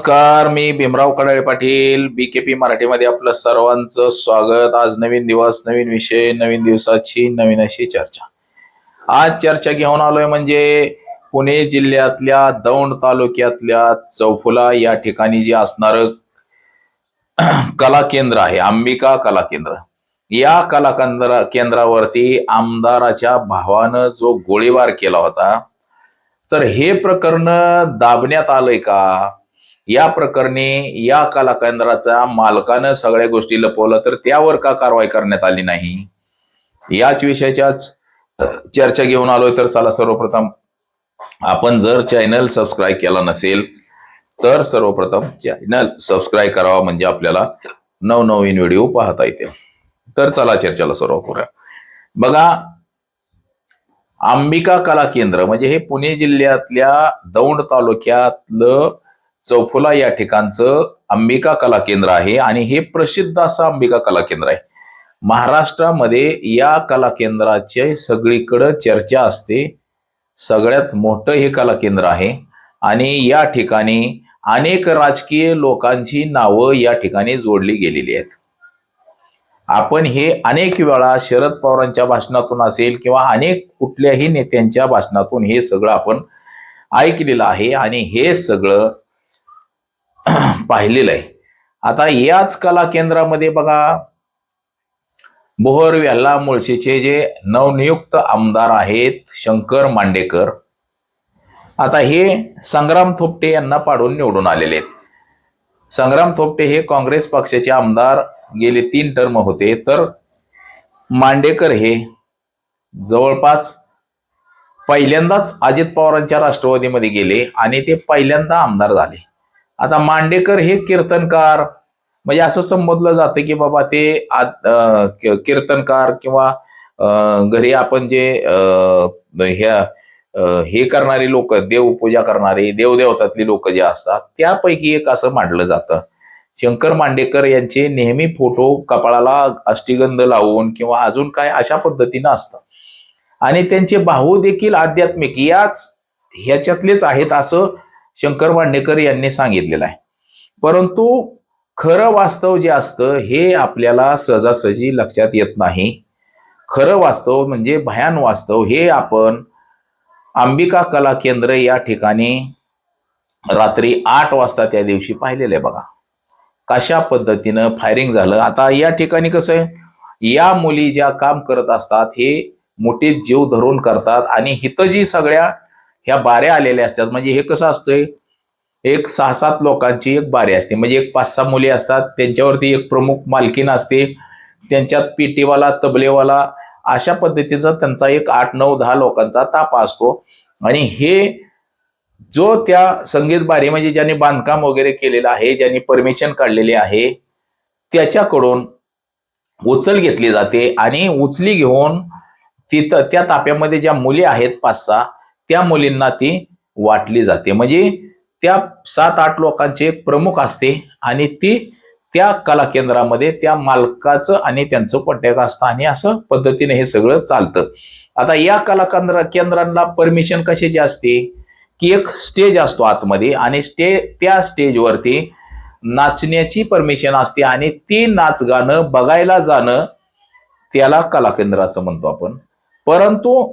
नमस्कार मी भीमराव कडाळे पाटील बीकेपी मराठीमध्ये आपलं सर्वांचं स्वागत. आज नवीन दिवस नवीन विषय नवीन दिवसाची नवीन अशी चर्चा. आज चर्चा घेऊन आलोय म्हणजे पुणे जिल्ह्यातल्या दौंड तालुक्यातल्या चौफुला या ठिकाणी जे असणार कला केंद्र आहे अंबिका कला केंद्र. या कला केंद्र केंद्रावरती आमदाराच्या भावानं जो गोळीबार केला होता तर हे प्रकरण दाबण्यात आलंय का? या प्रकरणी या कला केंद्राचा मालकानं सगळ्या गोष्टी लपवलं तर त्यावर का कारवाई करण्यात आली नाही? याच विषयाच्याच चर्चा घेऊन आलोय तर चला सर्वप्रथम आपण जर चॅनल सबस्क्राईब केला नसेल तर सर्वप्रथम चॅनल सबस्क्राईब करावा म्हणजे आपल्याला नवनवीन व्हिडिओ पाहता येतील. तर चला चर्चेला सुरुवात करूया. बघा अंबिका कला केंद्र म्हणजे हे पुणे जिल्ह्यातल्या दौंड तालुक्यातलं चौफुला या ठिकाणचं अंबिका कला केंद्र आहे आणि हे प्रसिद्ध असं अंबिका कला केंद्र आहे. महाराष्ट्रामध्ये या कला केंद्राचे सगळीकडं चर्चा असते. सगळ्यात मोठं हे कला केंद्र आहे आणि या ठिकाणी अनेक राजकीय लोकांची नावं या ठिकाणी जोडली गेलेली आहेत. आपण हे अनेक वेळा शरद पवारांच्या भाषणातून असेल किंवा अनेक कुठल्याही नेत्यांच्या भाषणातून हे सगळं आपण ऐकलेलं आहे आणि हे सगळं पाहिलेलं आहे. आता याच कला केंद्रामध्ये बघा बोहर वेल्ला मुळशीचे जे नवनियुक्त आमदार आहेत शंकर मांडेकर. आता हे संग्राम थोपटे यांना पाडून निवडून आलेले आहेत. संग्राम थोपटे हे काँग्रेस पक्षाचे आमदार गेले तीन टर्म होते. तर मांडेकर हे जवळपास पहिल्यांदाच अजित पवारांच्या राष्ट्रवादीमध्ये गेले आणि ते पहिल्यांदा आमदार झाले. आता मांडेकर हे कीर्तनकार म्हणजे असं संबोधलं जातं की बाबा ते कीर्तनकार किंवा घरी आपण जे ह्या हे करणारी लोक देवपूजा करणारी देवदेवतातली लोक जे असतात त्यापैकी एक असं मांडलं जातं. शंकर मांडेकर यांचे नेहमी फोटो कपाळाला अष्टीगंध लावून किंवा अजून काय अशा पद्धतीनं असतं. आणि त्यांचे भाऊ देखील आध्यात्मिक याच ह्याच्यातलेच आहेत असं शंकर मांडेकर यांनी सांगितलेलं आहे. परंतु खरं वास्तव जे असतं हे आपल्याला सहजासहजी लक्षात येत नाही. खरं वास्तव म्हणजे भयान वास्तव. हे आपण अंबिका कला केंद्र या ठिकाणी रात्री आठ वाजता त्या दिवशी पाहिलेलं आहे बघा. कशा पद्धतीनं फायरिंग झालं? आता या ठिकाणी कसं आहे? या मुली ज्या काम करत असतात हे मोठे जीव धरून करतात आणि हिथं जी सगळ्या ह्या बाऱ्या आलेल्या असतात. म्हणजे हे कसं असतंय? एक सहा सात लोकांची एक बारी असते. म्हणजे एक पाच सहा मुली असतात. त्यांच्यावरती एक प्रमुख मालकीन असते. त्यांच्यात पेटीवाला तबलेवाला अशा पद्धतीचा त्यांचा एक आठ नऊ दहा लोकांचा तापा असतो. आणि हे जो त्या संगीत बारी म्हणजे ज्यांनी बांधकाम वगैरे केलेलं आहे ज्यांनी परमिशन काढलेली आहे त्याच्याकडून उचल घेतली जाते. आणि उचली घेऊन तिथं त्या ताप्यामध्ये ज्या मुली आहेत पाच सहा त्या मुलींना ती वाटली जाते. म्हणजे त्या सात आठ लोकांचे एक प्रमुख असते आणि ती त्या कला केंद्रामध्ये त्या मालकाचं आणि त्यांचं पट्ट्याक असतं आणि असं पद्धतीने हे सगळं चालतं. आता या कला केंद्र केंद्रांना परमिशन कशाची असते की एक स्टेज असतो आतमध्ये आणि स्टे त्या स्टेजवरती नाचण्याची परमिशन असते आणि ती नाच गाणं बघायला जाणं त्याला कला केंद्र असं म्हणतो आपण. परंतु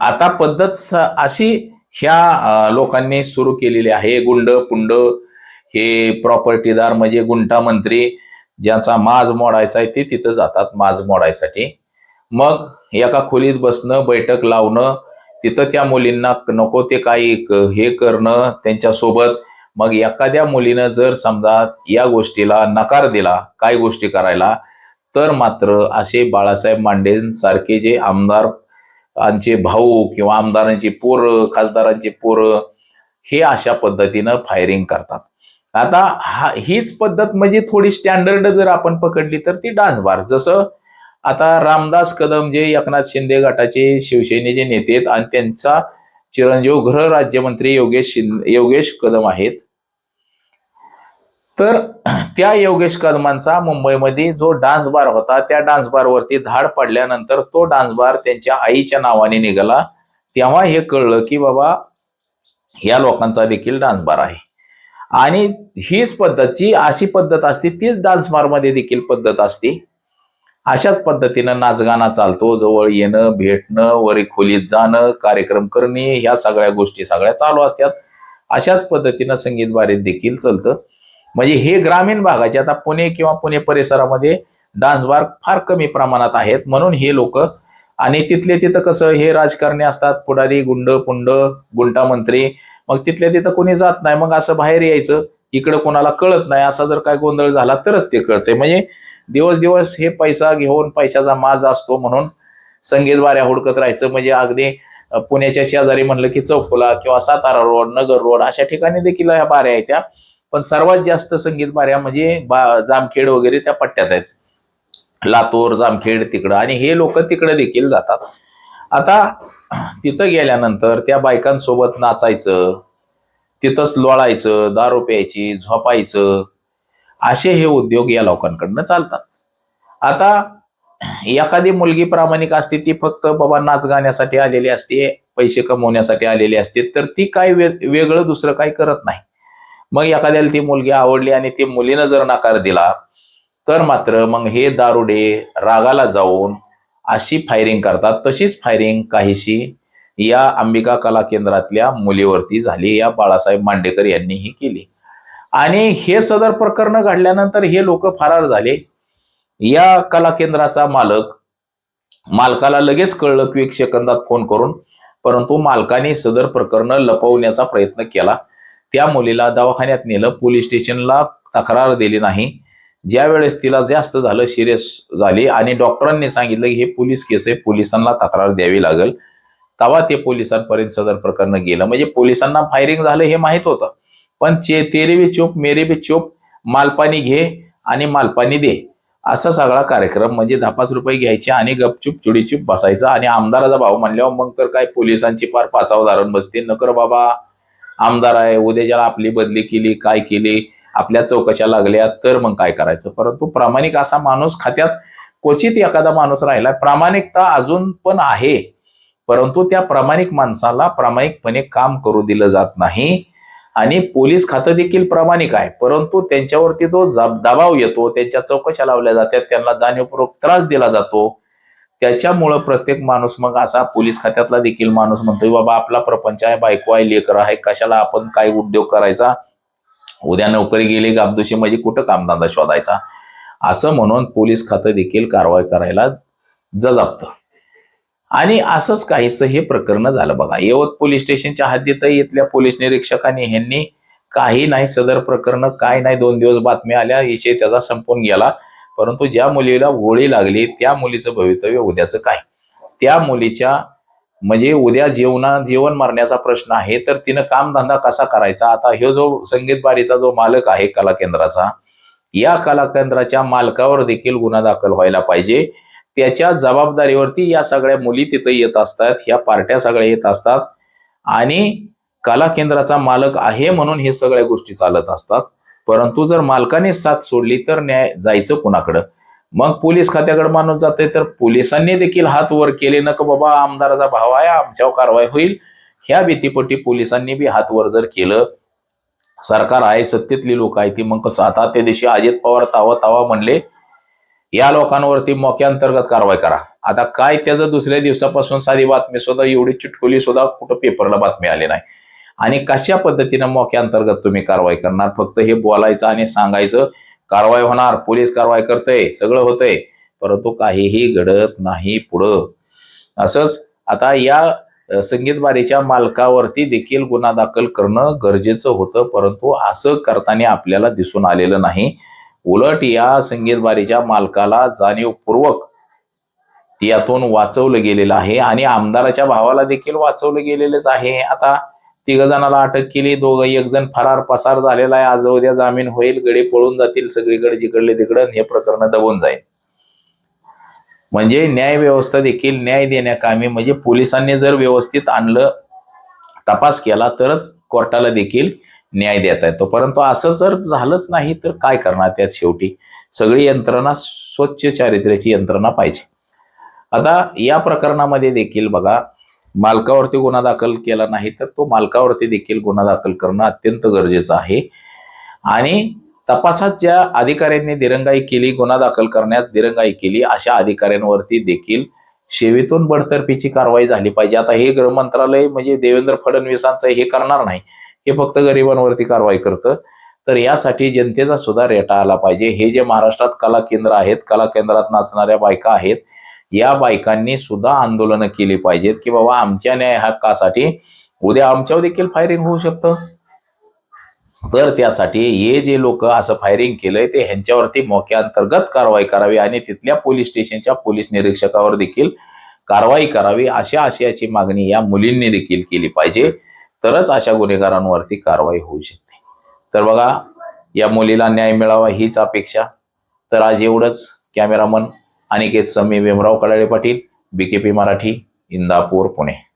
आता पद्धत स- अशी ह्या लोकांनी सुरू केलेली आहे. गुंड पुंड हे प्रॉपर्टीदार म्हणजे गुंठा मंत्री ज्यांचा माज मोडायचा आहे ते तिथं जातात माज मोडायसाठी. मग एका खोलीत बसणं बैठक लावणं तिथं त्या मुलींना नको ते काही हे करणं त्यांच्यासोबत. मग एखाद्या मुलीनं जर समजा या गोष्टीला नकार दिला काय गोष्टी करायला तर मात्र असे बाळासाहेब मांडेंसारखे जे आमदार आमचे भाऊ किंवा आमदारांची पोरं खासदारांची पोरं हे अशा पद्धतीनं फायरिंग करतात. आता हा हीच पद्धत म्हणजे थोडी स्टँडर्ड जर आपण पकडली तर ती डान्स बार जसं आता रामदास कदम जे एकनाथ शिंदे गटाचे शिवसेनेचे नेते आहेत आणि त्यांचा चिरंजीव गृह राज्यमंत्री योगेश शिंदे योगेश कदम आहेत. तर त्या योगेश कदमांचा मुंबईमध्ये जो डान्स बार होता त्या डान्स बारवरती धाड पडल्यानंतर तो डान्स बार त्यांच्या आईच्या नावाने निघाला. तेव्हा हे कळलं की बाबा या लोकांचा देखील डान्स बार आहे. आणि हीच पद्धत जी अशी पद्धत असते तीच डान्स बारमध्ये देखील पद्धत असते. अशाच पद्धतीनं नाचगाणा चालतो जवळ येणं भेटणं वरी खोलीत जाणं कार्यक्रम करणे ह्या सगळ्या गोष्टी सगळ्या चालू असतात. अशाच पद्धतीनं संगीत बारीत देखील चालतं. म्हणजे हे ग्रामीण भागाचे आता पुणे किंवा पुणे परिसरामध्ये डान्स बार फार कमी प्रमाणात आहेत म्हणून हे लोक आणि तिथले तिथं कसं हे राजकारणी असतात पुढारी गुंड पुंड गुंडा मंत्री मग तिथल्या तिथं कोणी जात नाही मग असं बाहेर यायचं इकडं कोणाला कळत नाही असा जर काय गोंधळ झाला तरच ते कळतंय. म्हणजे दिवस दिवस हे पैसा घेऊन पैशाचा माज असतो म्हणून संगीत वाऱ्या हुडकत राहायचं. म्हणजे अगदी पुण्याच्या शेजारी म्हणलं की चौफुला किंवा सातारा रोड नगर रोड अशा ठिकाणी देखील ह्या बाऱ्या आहेत त्या. पण सर्वात जास्त संगीत माऱ्या म्हणजे बा जामखेड वगैरे त्या पट्ट्यात आहेत. लातूर जामखेड तिकडं आणि हे लोक तिकडे देखील जातात. आता तिथं गेल्यानंतर त्या बायकांसोबत नाचायचं तिथंच लोळायचं दारू प्यायची झोपायचं असे हे उद्योग या लोकांकडनं चालतात. आता एखादी मुलगी प्रामाणिक असते ती फक्त बाबा नाच गाण्यासाठी आलेली असते पैसे कमवण्यासाठी आलेली असते तर ती काय वे वेगळं दुसरं काही करत नाही. मग एखाद्याला ती मुलगी आवडली आणि ती मुलीनं जर नकार दिला तर मात्र मग हे दारुडे रागाला जाऊन अशी फायरिंग करतात. तशीच फायरिंग काहीशी या अंबिका कला केंद्रातल्या मुलीवरती झाली. या बाळासाहेब मांडेकर यांनीही केली. आणि हे सदर प्रकरण घडल्यानंतर हे लोक फरार झाले. या कला केंद्राचा मालक मालकाला लगेच कळलं की एक सेकंदात फोन करून परंतु मालकाने सदर प्रकरण लपवण्याचा प्रयत्न केला. त्या मुलीला दवाखान्यात नेलं. पोलीस स्टेशनला तक्रार दिली नाही. ज्या वेळेस तिला जास्त झालं सिरियस झाली आणि डॉक्टरांनी सांगितलं की हे पोलीस केस आहे. पोलिसांना तक्रार द्यावी लागेल. तेव्हा ते पोलिसांपर्यंत सदर प्रकरण गेलं. म्हणजे पोलिसांना फायरिंग झालं हे माहीत होतं. पण चे तेरे बी चूप मेरे बी चूप मालपाणी घे आणि मालपाणी दे. असा सगळा कार्यक्रम म्हणजे दहा पाच रुपये घ्यायचे आणि गपचूप चुडीचूप बसायचा आणि आमदाराचा भाव म्हणल्यावर मग तर काय पोलिसांची फार पाचाव धारण बसते. नकर बाबा. आमदार आहे उद्या ज्याला आपली बदली केली काय केली आपल्या चौकशा लागल्या तर मग काय करायचं? परंतु प्रामाणिक असा माणूस खात्यात क्वचित एखादा माणूस राहिला प्रामाणिकता अजून पण आहे परंतु त्या प्रामाणिक माणसाला प्रामाणिकपणे काम करू दिलं जात नाही आणि पोलीस खातं देखील प्रामाणिक आहे परंतु त्यांच्यावरती तो दबाव येतो त्यांच्या चौकशा लावल्या जातात त्यांना जाणीवपूर्वक त्रास दिला जातो त्याच्यामुळं प्रत्येक माणूस मग असा पोलीस खात्यातला देखील माणूस म्हणतोय बाबा आपला प्रपंच आहे बायको आहे लेकर आहे कशाला आपण काय उद्योग करायचा? उद्या नोकरी गेली गाबदुशी म्हणजे कुठं कामधंदा शोधायचा? असं म्हणून पोलीस खातं देखील कारवाई करायला जजाबत. आणि असंच काहीसं हे प्रकरण झालं बघा. यवत पोलीस स्टेशनच्या हद्दीतही इथल्या पोलीस निरीक्षकांनी ह्यांनी काही नाही सदर प्रकरण काय नाही दोन दिवस बातम्या आल्या विषय त्याचा संपून गेला. परंतु ज्या मुलीला गोळी लागली त्या मुलीचं भवितव्य उद्याचं काय? त्या मुलीच्या म्हणजे उद्या जीवना जीवन मरण्याचा प्रश्न आहे तर तिनं कामधंदा कसा करायचा? आता हे जो संगीत बारीचा जो मालक आहे कला केंद्राचा या कला केंद्राच्या मालकावर देखील गुन्हा दाखल व्हायला पाहिजे. त्याच्या जबाबदारीवरती या सगळ्या मुली तिथं येत असतात ह्या पार्ट्या सगळ्या येत असतात. आणि कला केंद्राचा मालक आहे म्हणून हे सगळ्या गोष्टी चालत असतात. परंतु जर मालकाने साथ सोडली तर न्याय जायचं कुणाकडं? मग पोलीस खात्याकडे माणूस जाते तर पोलिसांनी देखील हात वर केले. ना का बाबा आमदाराचा भाव आहे आमच्यावर कारवाई होईल. ह्या भीतीपोटी पोलिसांनी बी हात वर जर केलं सरकार आहे सत्तेतली लोक आहे ती मग कसं? आता त्या दिवशी अजित पवार तावा तावा म्हणले या लोकांवरती मोक्याअंतर्गत कारवाई करा. आता काय त्याचं दुसऱ्या दिवसापासून साधी बातमी सुद्धा एवढी चिटकोली सुद्धा कुठं पेपरला बातमी आली नाही. आणि कशा पद्धतीनं मोक्याअंतर्गत तुम्ही कारवाई करणार? फक्त हे बोलायचं आणि सांगायचं कारवाई होणार पोलीस कारवाई करतंय सगळं होतंय परंतु काहीही घडत नाही पुढं. असंच आता या संगीतबारीच्या संगीत बारीच्या मालकावरती देखील गुन्हा दाखल करणं गरजेचं होतं परंतु असं करताना आपल्याला दिसून आलेलं नाही. उलट या संगीत बारीच्या मालकाला जाणीवपूर्वक यातून वाचवलं गेलेलं आहे आणि आमदाराच्या भावाला देखील वाचवलं गेलेलंच आहे. आता तिघ जणाला अटक केली. दोघं एक जण फरार पसार झालेला आहे. आज उद्या जामीन होईल. गडे पळून जातील. सगळीकडे जिकडले तिकडं हे प्रकरण दबून जाईल. म्हणजे न्याय व्यवस्था देखील न्याय देण्याकामी म्हणजे पोलिसांनी जर व्यवस्थित आणलं तपास केला तरच कोर्टाला देखील न्याय देता येतो. परंतु असं जर झालंच नाही तर काय करणार त्यात शेवटी? सगळी यंत्रणा स्वच्छ चारित्र्याची यंत्रणा पाहिजे. आता या प्रकरणामध्ये देखील बघा मालकावरती गुन्हा दाखल केला नाही तर तो मालकावरती देखील गुन्हा दाखल करणं अत्यंत गरजेचं आहे. आणि तपासात ज्या अधिकाऱ्यांनी दिरंगाई केली गुन्हा दाखल करण्यात दिरंगाई केली अशा अधिकाऱ्यांवरती देखील सेवेतून बडतर्फीची कारवाई झाली पाहिजे. आता हे गृहमंत्रालय म्हणजे देवेंद्र फडणवीसांचं हे करणार नाही. हे फक्त गरिबांवरती कारवाई करतं. तर यासाठी जनतेचा सुद्धा रेटा आला पाहिजे. हे जे महाराष्ट्रात कला केंद्र आहेत कला केंद्रात नाचणाऱ्या बायका आहेत या बायकांनी सुद्धा आंदोलनं केली पाहिजेत की बाबा आमच्या न्याय हक्कासाठी उद्या आमच्यावर देखील फायरिंग होऊ शकतं. तर त्यासाठी हे जे लोक असं फायरिंग केलंय ते ह्यांच्यावरती मोक्याअंतर्गत कारवाई करावी आणि तिथल्या पोलीस स्टेशनच्या पोलीस निरीक्षकावर देखील कारवाई करावी अशा आशयाची मागणी या मुलींनी देखील केली पाहिजे. तरच अशा गुन्हेगारांवरती कारवाई होऊ शकते. तर बघा या मुलीला न्याय मिळावा हीच अपेक्षा. तर आज एवढंच. कॅमेरामन अनिकेत समी भीमराव कडाळे पाटील बीकेपी मराठी इंदापूर पुणे.